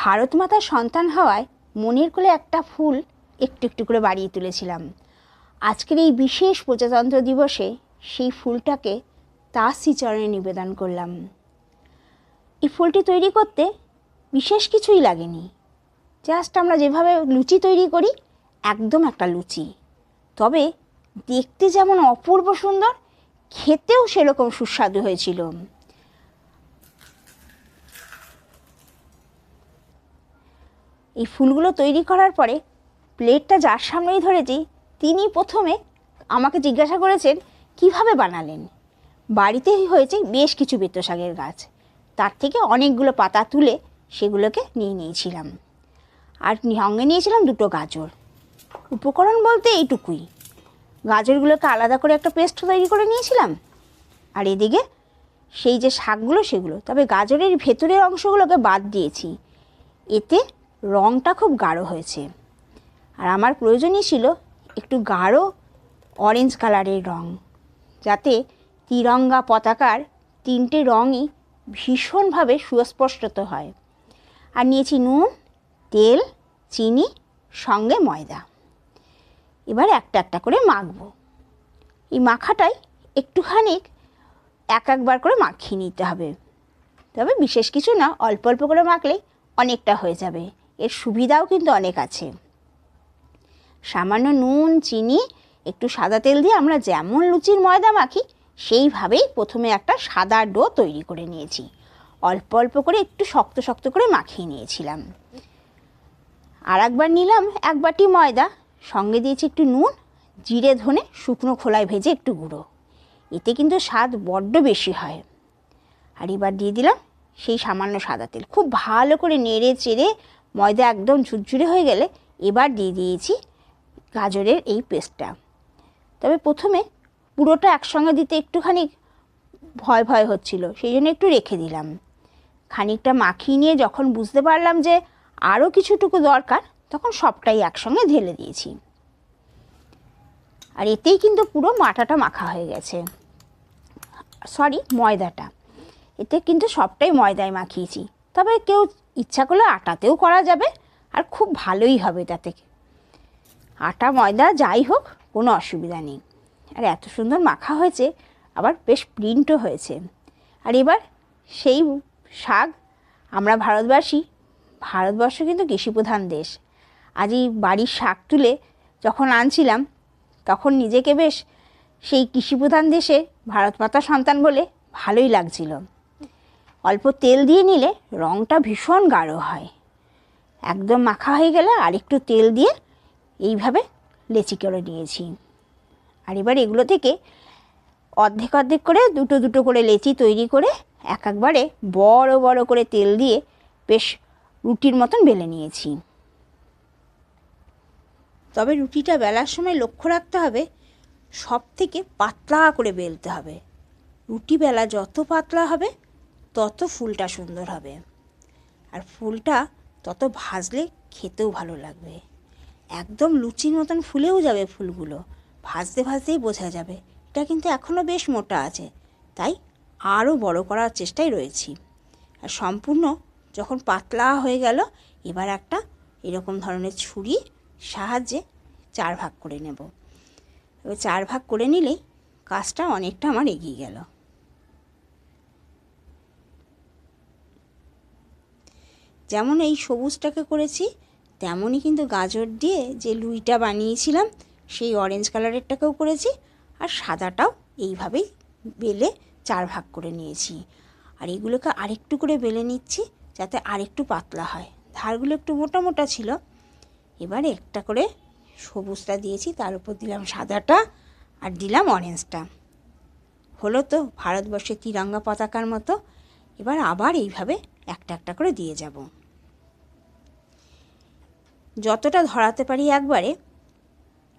ভারত মাতার সন্তান হওয়ায় মনের কোলে একটা ফুল একটু একটু করে বাড়িয়ে তুলেছিলাম। আজকের এই বিশেষ প্রজাতন্ত্র দিবসে সেই ফুলটাকে তার শ্রীচরণে নিবেদন করলাম। এই ফুলটি তৈরি করতে বিশেষ কিছুই লাগেনি। জাস্ট আমরা যেভাবে লুচি তৈরি করি, একদম একটা লুচি। তবে দেখতে যেমন অপূর্ব সুন্দর, খেতেও সেরকম সুস্বাদু হয়েছিল। এই ফুলগুলো তৈরি করার পরে প্লেটটা যার সামনেই ধরেছি, তিনি প্রথমে আমাকে জিজ্ঞাসা করেছেন, কীভাবে বানালেন? বাড়িতেই হয়েছে বেশ কিছু বেতো শাকের গাছ। তার থেকে অনেকগুলো পাতা তুলে সেগুলোকে নিয়ে নিয়েছিলাম। আর সঙ্গে নিয়েছিলাম দুটো গাজর। উপকরণ বলতে এইটুকুই। গাজরগুলোকে আলাদা করে একটা পেস্ট তৈরি করে নিয়েছিলাম। আর এদিকে সেই যে শাকগুলো, সেগুলো। তবে গাজরের ভেতরের অংশগুলোকে বাদ দিয়েছি। এতে রঙটা খুব গাঢ় হয়েছে। আর আমার প্রয়োজনই ছিল একটু গাঢ় অরেঞ্জ কালারের রং, যাতে তিরঙ্গা পতাকার তিনটে রঙই ভীষণভাবে সুস্পষ্টত হয়। আর নিয়েছি নুন, তেল, চিনি, সঙ্গে ময়দা। এবার একটা একটা করে মাখবো। এই মাখাটাই একটুখানি এক একবার করে মাখিয়ে নিতে হবে। তবে বিশেষ কিছু না, অল্প অল্প করে মাখলেই অনেকটা হয়ে যাবে। এর সুবিধাও কিন্তু অনেক আছে। সামান্য নুন, চিনি, একটু সাদা তেল দিয়ে আমরা যেমন লুচির ময়দা মাখি, সেইভাবেই প্রথমে একটা সাদা ডো তৈরি করে নিয়েছি। অল্প অল্প করে একটু শক্ত শক্ত করে মাখিয়ে নিয়েছিলাম। আর একবার নিলাম এক বাটি ময়দা, সঙ্গে দিয়েছি একটু নুন, জিরে, ধনে, শুকনো খোলায় ভেজে একটু গুঁড়ো। এতে কিন্তু স্বাদ বড্ড বেশি হয়। আর এবার দিয়ে দিলাম সেই সামান্য সাদা তেল। খুব ভালো করে নেড়ে চেড়ে ময়দা একদম ঝুরঝুরে হয়ে গেলে এবার দিয়ে দিয়েছি গাজরের এই পেস্টটা। তবে প্রথমে পুরোটা একসঙ্গে দিতে একটুখানি ভয় ভয় হচ্ছিল, সেই জন্য একটু রেখে দিলাম। খানিকটা মাখিয়ে নিয়ে যখন বুঝতে পারলাম যে আরও কিছুটুকু দরকার, তখন সবটাই একসঙ্গে ঢেলে দিয়েছি। আর এতেই কিন্তু পুরো মাটাটা মাখা হয়ে গেছে। সরি, ময়দাটা। এতে কিন্তু সবটাই ময়দায় মাখিয়েছি। তবে কেউ ইচ্ছা করলে আটাতেও করা যাবে, আর খুব ভালোই হবে এটা থেকে। আটা, ময়দা, যাই হোক, কোনো অসুবিধা নেই। আর এত সুন্দর মাখা হয়েছে, আবার বেশ প্রিন্টও হয়েছে। আর এবার সেই শাক আমরা ভারতবাসী, ভারতবর্ষ কিন্তু কৃষিপ্রধান দেশ। আজ এই বাড়ির শাক তুলে যখন আনছিলাম, তখন নিজেকে বেশ সেই কৃষিপ্রধান দেশে ভারত মাতা সন্তান বলে ভালোই লাগছিল। অল্প তেল দিয়ে নিলে রঙটা ভীষণ গাঢ় হয়। একদম মাখা হয়ে গেলে আর একটু তেল দিয়ে এইভাবে লেচি করে নিয়েছি। আর এবার এগুলো থেকে অর্ধেক অর্ধেক করে দুটো দুটো করে লেচি তৈরি করে এক একবারে বড় বড় করে তেল দিয়ে বেশ রুটির মতন বেলে নিয়েছি। তবে রুটিটা বেলার সময় লক্ষ্য রাখতে হবে সব থেকে পাতলা করে বেলতে হবে। রুটি বেলা যত পাতলা হবে তত ফুলটা সুন্দর হবে। আর ফুলটা তত ভাজলে খেতেও ভালো লাগবে। একদম লুচির মতন ফুলেও যাবে ফুলগুলো। ভাজতে ভাজতেই বোঝা যাবে। এটা কিন্তু এখনও বেশ মোটা আছে। তাই আরও বড় করার চেষ্টায় রয়েছি। আর সম্পূর্ণ যখন পাতলা হয়ে গেল, এবার একটা এরকম ধরনের ছুরি সাহায্যে চার ভাগ করে নেব। এবার চার ভাগ করে নিলেই কাজটা অনেকটা আমার এগিয়ে গেল। যেমন এই সবুজটাকে করেছি, তেমনই কিন্তু গাজর দিয়ে যে লুইটা বানিয়েছিলাম, সেই অরেঞ্জ কালারেরটাকেও করেছি আর সাদাটাও এইভাবেই বেলে চার ভাগ করে নিয়েছি। আর এগুলোকে আরেকটু করে বেলে নিচ্ছি যাতে আরেকটু পাতলা হয়। ধারগুলো একটু মোটা মোটা ছিল। এবারে একটা করে সবুজটা দিয়েছি, তার উপর দিলাম সাদাটা আর দিলাম অরেঞ্জটা হলো তো ভারতবর্ষের তিরঙ্গা পতাকার মতো। এবার আবার এইভাবে একটা একটা করে দিয়ে যাব। যতটা ধরাতে পারি একবারে,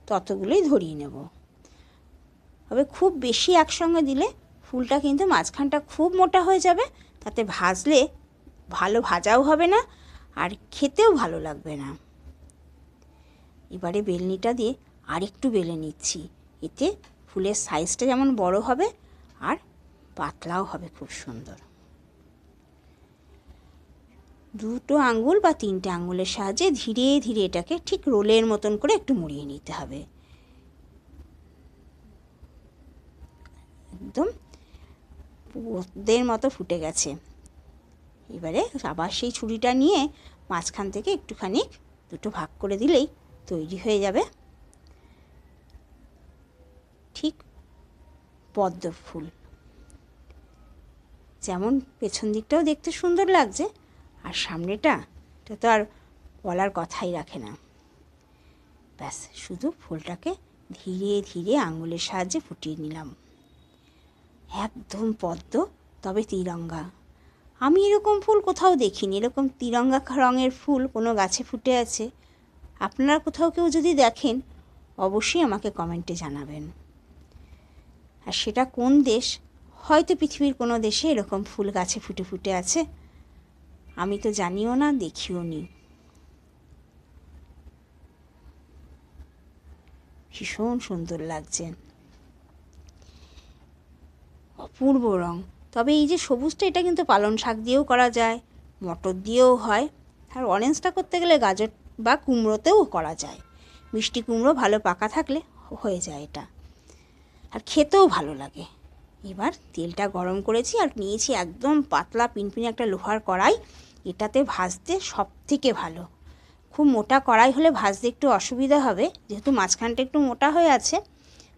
ততগুলোই ধরিয়ে নেব। তবে খুব বেশি একসঙ্গে দিলে ফুলটা কিন্তু মাঝখানটা খুব মোটা হয়ে যাবে, তাতে ভাজলে ভালো ভাজাও হবে না আর খেতেও ভালো লাগবে না। এবারে বেলনিটা দিয়ে আরেকটু বেলে নিচ্ছি, এতে ফুলের সাইজটা যেমন বড় হবে আর পাতলাও হবে খুব সুন্দর। দুটো আঙ্গুল বা তিনটে আঙ্গুলের সাহায্যে ধীরে ধীরে এটাকে ঠিক রোলের মতন করে একটু মুড়িয়ে নিতে হবে। একদম পদ্মের মতো ফুটে গেছে। এবারে আবার সেই ছুরিটা নিয়ে মাঝখান থেকে একটুখানি দুটো ভাগ করে দিলেই তৈরি হয়ে যাবে। ঠিক পদ্ম ফুল। যেমন পেছন দিকটাও দেখতে সুন্দর লাগছে। আর সামনেটা, এটা তো আর বলার কথাই রাখে না। ব্যাস, শুধু ফুলটাকে ধীরে ধীরে আঙুলের সাহায্যে ফুটিয়ে নিলাম। একদম পদ্ম, তবে তিরঙ্গা। আমি এরকম ফুল কোথাও দেখিনি, এরকম তিরঙ্গা রঙের ফুল কোনো গাছে ফুটে আছে। আপনারা কোথাও কেউ যদি দেখেন, অবশ্যই আমাকে কমেন্টে জানাবেন। আর সেটা কোন দেশ? হয়তো পৃথিবীর কোনো দেশে এরকম ফুল গাছে ফুটে ফুটে আছে। আমি তো জানিও না, দেখিও নি। ভীষণ সুন্দর লাগছে। অপূর্ব রং। তবে এই যে সবুজটা, এটা কিন্তু পালং শাক দিয়েও করা যায়, মটর দিয়েও হয়। আর অরেঞ্জটা করতে গেলে গাজর বা কুমড়োতেও করা যায়। মিষ্টি কুমড়ো ভালো পাকা থাকলে হয়ে যায় এটা। আর খেতেও ভালো লাগে। এবার তেলটা গরম করেছি আর নিয়েছি একদম পাতলা, পিনপিনে একটা লোহার কড়াই। এটাতে ভাজতে সব থেকে ভালো। খুব মোটা কড়াই হলে ভাজতে একটু অসুবিধা হবে, যেহেতু মাঝখানটা একটু মোটা হয়ে আছে।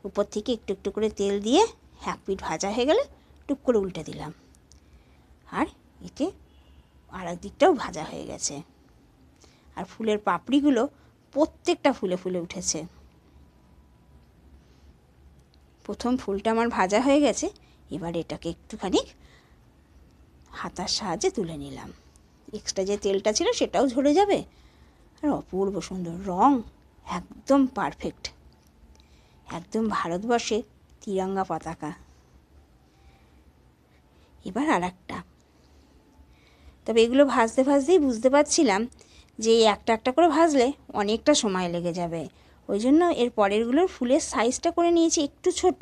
উপর থেকে একটু একটু করে তেল দিয়ে এক পিঠ ভাজা হয়ে গেলে টুক করে উল্টে দিলাম। আর এতে আর দিকটাও ভাজা হয়ে গেছে। আর ফুলের পাপড়িগুলো প্রত্যেকটা ফুলে ফুলে উঠেছে। প্রথম ফুলটা আমার ভাজা হয়ে গেছে, এবার এটাকে একটুখানি হাতার সাহায্যে তুলে নিলাম। এক্সট্রা যে তেলটা ছিল সেটাও ঝরে যাবে। আর অপূর্ব সুন্দর রং, একদম পারফেক্ট একদম ভারতবর্ষে তিরঙ্গা পতাকা। এবার আর একটা তবে এগুলো ভাজতে ভাজতেই বুঝতে পারছিলাম যে একটা একটা করে ভাজলে অনেকটা সময় লেগে যাবে। ওই জন্য এর পরেরগুলোর ফুলের সাইজটা করে নিয়েছি একটু ছোট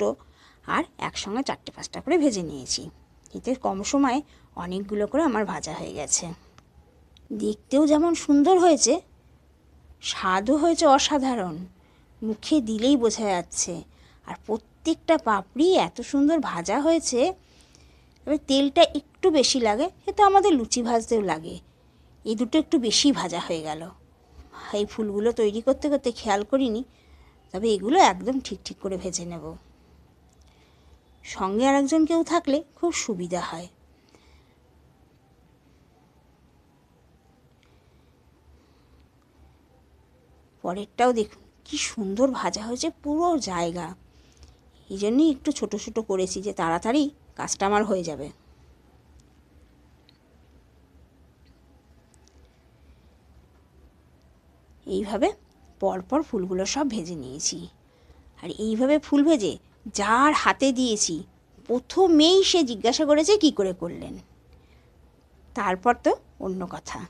আর একসঙ্গে চারটে পাঁচটা করে ভেজে নিয়েছি। এতে কম সময়ে অনেকগুলো করে আমার ভাজা হয়ে গেছে। দেখতেও যেমন সুন্দর হয়েছে, স্বাদও হয়েছে অসাধারণ। মুখে দিলেই বোঝা যাচ্ছে। আর প্রত্যেকটা পাপড়ি এত সুন্দর ভাজা হয়েছে, তবে তেলটা একটু বেশি লাগে এ তো আমাদের লুচি ভাজতেও লাগে। এই দুটো একটু বেশি ভাজা হয়ে গেল। এই ফুলগুলো তৈরি করতে করতে খেয়াল করিনি, তবে এগুলো একদম ঠিক ঠিক করে ভেজে নেব। সঙ্গে আরেকজন কেউ থাকলে খুব সুবিধা হয়। পরেরটাও দেখুন, কি সুন্দর ভাজা হয়েছে পুরো জায়গা। এই জন্যই একটু ছোট ছোট করেছি যে তাড়াতাড়ি কাস্টমার হয়ে যাবে। এইভাবে পরপর ফুলগুলো সব ভেজে নিয়েছি। আর এইভাবে ফুল ভেজে যার হাতে দিয়েছি, প্রথমেই সে জিজ্ঞাসা করেছে কি করে করলেন। তারপর তো অন্য কথা।